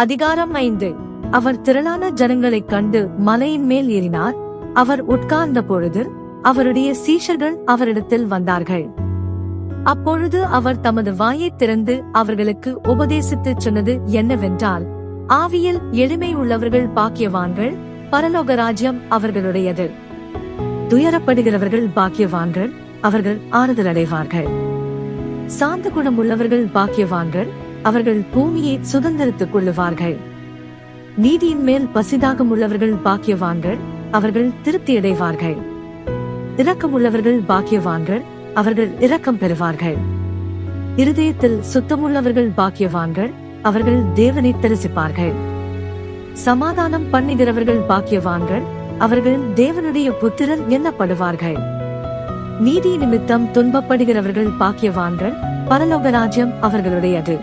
அதிகாரம் ஐந்து. அவர் திரளான ஜனங்களைக் கண்டு மலையின் மேல் ஏறினார். அவர் உட்கார்ந்த பொழுது அவருடைய சீஷர்கள் அவரிடத்தில் வந்தார்கள். அப்பொழுது அவர் தமது வாயைத் திறந்து அவர்களுக்கு உபதேசித்துச் சொன்னது என்னவென்றால் ஆவியில் எளிமை உள்ளவர்கள் பாக்கியவான்கள் பரலோக ராஜ்யம் அவர்களுடையது. துயரப்படுகிறவர்கள் பாக்கியவான்கள் அவர்கள் ஆறுதல் அடைவார்கள் சாந்த குணம் உள்ளவர்கள் பாக்கியவான்கள் அவர்கள் பூமியை சுதந்திரத்துக் கொள்ளுவார்கள். நீதியின் மேல் பசிதாகம் உள்ளவர்கள் பாக்கியவான்கள் அவர்கள் திருப்தியடைவார்கள். இரக்கமுள்ளவர்கள் பாக்கியவான்கள் அவர்கள் இரக்கம் பெறுவார்கள். இருதயத்தில் சுத்தமுள்ளவர்கள் பாக்கியவான்கள் அவர்கள் தேவனை தரிசிப்பார்கள். சமாதானம் பண்ணுகிறவர்கள் பாக்கியவான்கள் அவர்கள் தேவனுடைய புத்திரர் எண்ணப்படுவார்கள் நீதி நிமித்தம் துன்பப்படுகிறவர்கள் பாக்கியவான்கள் பரலோக ராஜ்யம் அவர்களுடையது.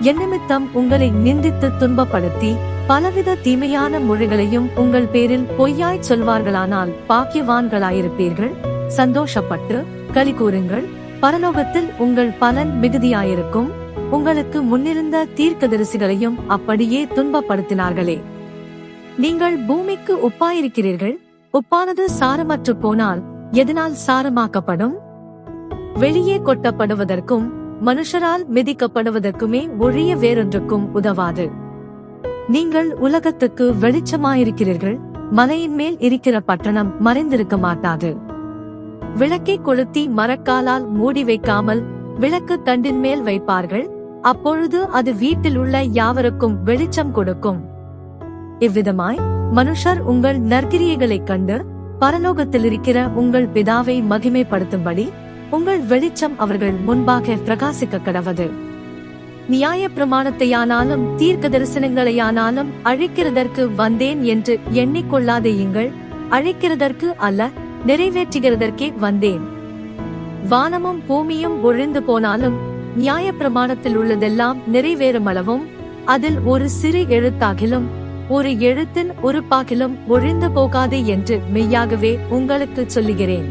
என்னிமித்தம் உங்களை நிந்தித்து துன்பப்படுத்தி பலவித தீமையான மொழிகளையும் உங்கள் பேரில் பொய்யாய் சொல்வார்களானால் பாக்கியவான்களாயிருப்பீர்கள். சந்தோஷப்பட்டு களி கூறுங்கள். பரலோகத்தில் உங்கள் பலன் மிகுதியாயிருக்கும். உங்களுக்கு முன்னிருந்த தீர்க்கதரிசிகளையும் அப்படியே துன்பப்படுத்தினார்களே. நீங்கள் பூமிக்கு உப்பாயிருக்கிறீர்கள் உப்பானது சாரமற்று போனால் எதனால் சாரமாக்கப்படும்? வெளியே கொட்டப்படுவதற்கும் மனுஷரால் மிதிக்கப்படுவதற்குமே ஒழிய வேறொன்றுக்கும் உதவாது. நீங்கள் உலகத்துக்கு வெளிச்சமாயிருக்கிறீர்கள் மலையின் மேல் இருக்கிற பட்டணம் மறைந்திருக்க மாட்டாது. விளக்கை கொளுத்தி மரக்காலால் மூடி வைக்காமல் விளக்கு தண்டின் மேல் வைப்பார்கள் அப்பொழுது அது வீட்டில் உள்ள யாவருக்கும் வெளிச்சம் கொடுக்கும். இவ்விதமாய் மனுஷர் உங்கள் நற்கிரியைகளைக் கண்டு பரலோகத்தில் இருக்கிற உங்கள் பிதாவை மகிமைப்படுத்தும்படி உங்கள் வெளிச்சம் அவர்கள் முன்பாக பிரகாசிக்க கடவது நியாய பிரமாணத்தையானாலும் தீர்க்க தரிசனங்களையானாலும் அழிக்கிறதற்கு வந்தேன் என்று எண்ணிக்கொள்ளாதேயுங்கள். அழிக்கிறதற்கு அல்ல நிறைவேற்றுகிறதற்கே வந்தேன். வானமும் பூமியும் ஒழிந்து போனாலும் நியாய பிரமாணத்தில் உள்ளதெல்லாம் நிறைவேறும் அளவும் அதில் ஒரு சிறு எழுத்தாகிலும் ஒரு எழுத்தின் ஒரு பாகிலும் ஒழிந்து போகாது என்று மெய்யாகவே உங்களுக்கு சொல்லுகிறேன்.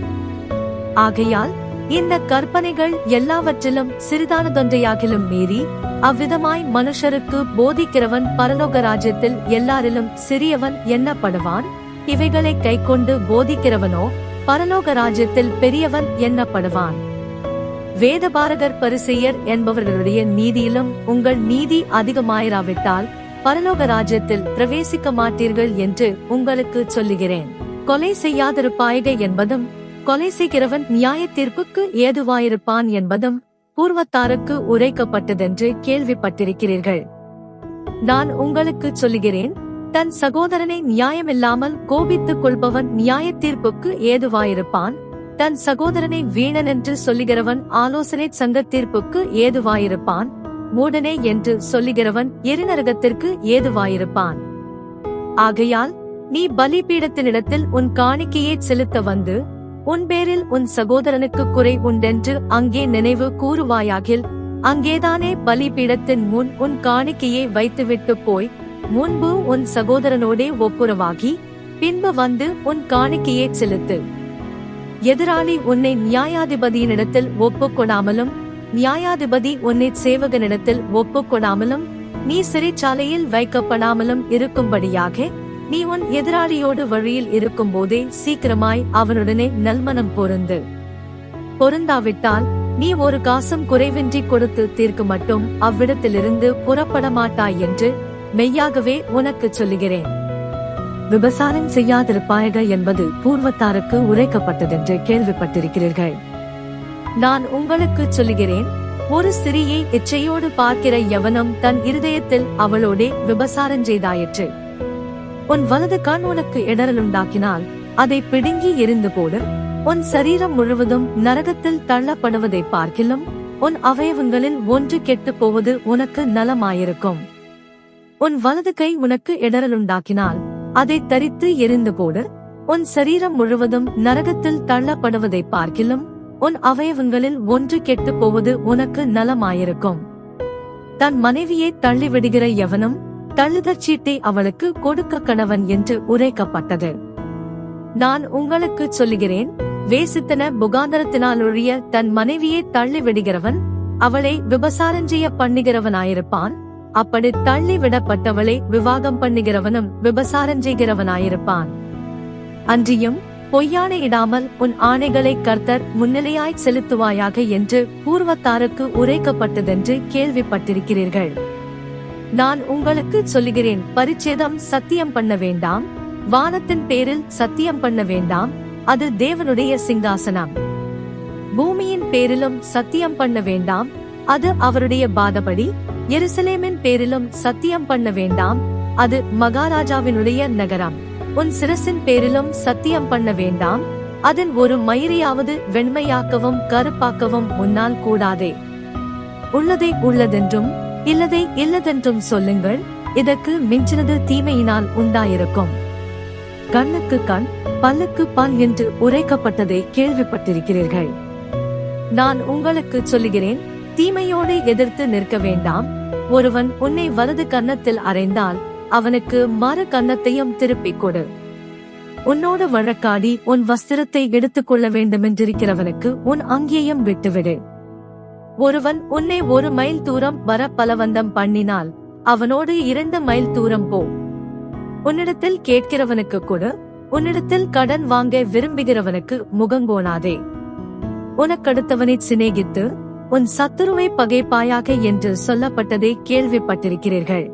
ஆகையால் இந்த கற்பனைகள் எல்லாவற்றிலும் சிறிதானதொன்றையாகிலும் மீறி அவ்விதமாய் மனுஷருக்கு போதிக்கிறவன் பரலோக ராஜ்யத்தில் எல்லாரிலும் சிறியவன் எண்ணப்படுவான் இவைகளை கைக்கொண்டு போதிக்கிறவனோ பரலோக ராஜ்யத்தில் பெரியவன் எண்ணப்படுவான் வேதபாரகர் பரிசெயர் என்பவர்களுடைய நீதியிலும் உங்கள் நீதி அதிகமாயிராவிட்டால் பரலோக ராஜ்யத்தில் பிரவேசிக்க மாட்டீர்கள் என்று உங்களுக்கு சொல்லுகிறேன். கொலை செய்யாதிருப்பாயக என்பதும் கொலை செய்கிறவன் நியாய தீர்ப்புக்கு ஏதுவாயிருப்பான் என்பதும் பூர்வத்தாருக்கு உரைக்கப்பட்டதென்று கேள்விப்பட்டிருக்கிறீர்கள். நான் உங்களுக்கு சொல்லுகிறேன் தன் சகோதரனை நியாயமில்லாமல் கோபித்துக் கொள்பவன் நியாய தீர்ப்புக்கு ஏதுவாயிருப்பான் தன் சகோதரனை வீணன் என்று சொல்லுகிறவன் ஆலோசனை சங்க தீர்ப்புக்கு ஏதுவாயிருப்பான் மூடனே என்று சொல்லுகிறவன் எரிநரகத்திற்கு ஏதுவாயிருப்பான். ஆகையால் நீ பலிபீடத்தினிடத்தில் உன் காணிக்கையை செலுத்த வந்து உன் பேரில் உன் சகோதரனுக்கு குறை உண்டென்று அங்கே நினைவு கூறுவாயாகில் அங்கேதானே பலிபீடத்தின் முன் உன் காணிக்கையை வைத்துவிட்டு போய் முன்பு உன் சகோதரனோடே ஒப்புரவாகி பின்பு வந்து உன் காணிக்கையை செலுத்து. எதிராளி உன்னை நியாயாதிபதியினிடத்தில் ஒப்புக்கொடாமலும் நியாயாதிபதி உன்னை சேவகனிடத்தில் ஒப்புக்கொடாமலும் நீ சிறைச்சாலையில் வைக்கப்படாமலும் இருக்கும்படியாக நீ உன் எதிராளியோடு வழியில் இருக்கும்போதே சீக்கிரமாய் அவனுடனே நல்மனம் பொருந்து. பொருந்தாவிட்டால் நீ ஒரு காசம் குறைவின்றி கொடுத்து தீர்க்க மட்டும் அவ்விடத்திலிருந்து புறப்பட மாட்டாய் என்று மெய்யாகவே உனக்கு சொல்லுகிறேன். விபசாரம் செய்யாதிருப்பாயக என்பது பூர்வத்தாருக்கு உரைக்கப்பட்டதென்று கேள்விப்பட்டிருக்கிறீர்கள். நான் உங்களுக்கு சொல்லுகிறேன் ஒரு சிறியை இச்சையோடு பார்க்கிற எவனும் தன் இருதயத்தில் அவளோடே விபசாரம் செய்தாயிற்று. உன் வலது கண் உனக்கு இடரலுண்டாக்கினால் அதை பிடுங்கி எரிந்து போடு. உன் சரீரம் முழுவதும் நரகத்தில் தள்ளப்படுவதை பார்க்கிலும் உன் அவயவங்களில் ஒன்று கெட்டுப் போவது உனக்கு நலமாயிருக்கும். உன் வலது கை உனக்கு இடரலுண்டாக்கினால் அதை தரித்து எரிந்து போடு. உன் சரீரம் முழுவதும் நரகத்தில் தள்ளப்படுவதை பார்க்கிலும் உன் அவயவங்களில் ஒன்று கெட்டுப் போவது உனக்கு நலமாயிருக்கும். தன் மனைவியை தள்ளிவிடுகிற எவனும் தள்ளுதற் சீட்டை அவளுக்கு கொடுக்க கணவன் என்று உரைக்கப்பட்டது. நான் உங்களுக்கு சொல்லுகிறேன் வேசித்தன புகாந்தரத்தினாலொழிய தன் மனைவியை தள்ளி விடுகிறவன் அவளை விபசாரஞ்செய்ய பண்ணுகிறவனாயிருப்பான் அப்படி தள்ளி விடப்பட்டவளை விவாகம் பண்ணுகிறவனும் விபசாரம் செய்கிறவனாயிருப்பான். அன்றியும் பொய்யானை இடாமல் உன் ஆணைகளை கர்த்தர் முன்னிலையாய் செலுத்துவாயாக என்று பூர்வத்தாருக்கு உரைக்கப்பட்டதென்று கேள்விப்பட்டிருக்கிறீர்கள். நான் உங்களுக்கு சொல்லுகிறேன் பரிச்சேதம் சத்தியம் பண்ண வேண்டாம். வானத்தின் பேரில் சத்தியம் பண்ண வேண்டாம். அது தேவனுடைய சிங்காசனம். பூமியின் பேரிலும் சத்தியம் பண்ண வேண்டாம். அது அவருடைய பாதபடி. எருசலேமின் பேரிலும் சத்தியம் பண்ண வேண்டாம். அது மகாராஜாவினுடைய நகரம். உன் சிரசின் பேரிலும் சத்தியம் பண்ண வேண்டாம். அதன் ஒரு மயிரையாவது வெண்மையாக்கவும் கருப்பாக்கவும் உன்னால் கூடாதே. உள்ளதை உள்ளதென்றும் இல்லதை இல்லதென்றும் சொல்லுங்கள். இதற்கு மிஞ்சினது தீமையினால் உண்டாயிருக்கும். கண்ணுக்கு கண் பல்லுக்கு பல் என்று உரைக்கப்பட்டதை கேள்விப்பட்டிருக்கிறீர்கள். நான் உங்களுக்கு சொல்லுகிறேன் தீமையோடு எதிர்த்து நிற்க வேண்டாம். ஒருவன் உன்னை வலது கன்னத்தில் அறைந்தால் அவனுக்கு மறு கன்னத்தையும் திருப்பிக் கொடு. உன்னோடு வழக்காடி உன் வஸ்திரத்தை எடுத்துக்கொள்ள வேண்டுமென்றிருக்கிறவனுக்கு உன் அங்கேயும் விட்டுவிடு. ஒருவன் உன்னை ஒரு மைல் தூரம் வர பலவந்தம் பண்ணினால் அவனோடு இரண்டு மைல் தூரம் போ. உன்னிடத்தில் கேட்கிறவனுக்கு கொடு. உன்னிடத்தில் கடன் வாங்க விரும்புகிறவனுக்கு முகங்கோணாதே உனக்கடுத்தவனை சிநேகித்து உன் சத்துருவை பகைப்பாயாக என்று சொல்லப்பட்டதை கேள்விப்பட்டிருக்கிறீர்கள்.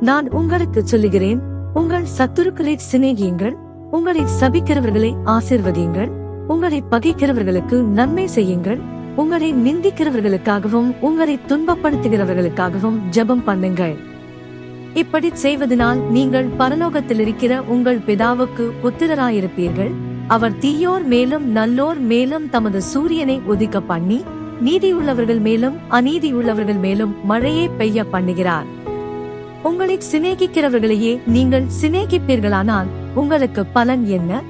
நான் உங்களுக்கு சொல்லுகிறேன் உங்கள் சத்துருக்களை சிநேகியுங்கள் உங்களை சபிக்கிறவர்களை ஆசிர்வதியுங்கள் உங்களை பகைக்கிறவர்களுக்கு நன்மை செய்யுங்கள் உங்களை நிந்திக்கிறவர்களுக்காகவும் உங்களை துன்பப்படுத்துகிறவர்களுக்காகவும் ஜெபம் பண்ணுங்கள். இப்படி செய்வதனால் நீங்கள் பரலோகத்தில் இருக்கிற உங்கள் பிதாவுக்கு புத்திரராயிருப்பீர்கள் அவர் தீயோர் மேலும் நல்லோர் மேலும் தமது சூரியனை ஒதுக்க பண்ணி நீதியுள்ளவர்கள் மேலும் அநீதியுள்ளவர்கள் மேலும் மழையே பெய்ய பண்ணுகிறார். உங்களை சிநேகிக்கிறவர்களையே நீங்கள் சிநேகிப்பீர்களானால் உங்களுக்கு பலன் என்ன?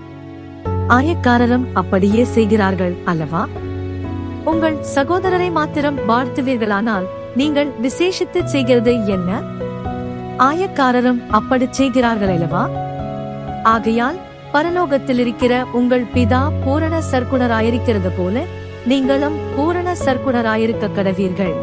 ஆயக்காரரும் அப்படியே செய்கிறார்கள் அல்லவா? உங்கள் சகோதரரை மாத்திரம் வாழ்த்துவீர்களானால் நீங்கள் விசேஷித்து செய்கிறது என்ன? ஆயக்காரரும் அப்படி செய்கிறார்கள் அல்லவா ஆகையால் பரலோகத்தில் இருக்கிற உங்கள் பிதா பூரண சர்க்குணராயிருக்கிறது போல நீங்களும் பூரண சர்க்குணராயிருக்க கடவீர்கள்.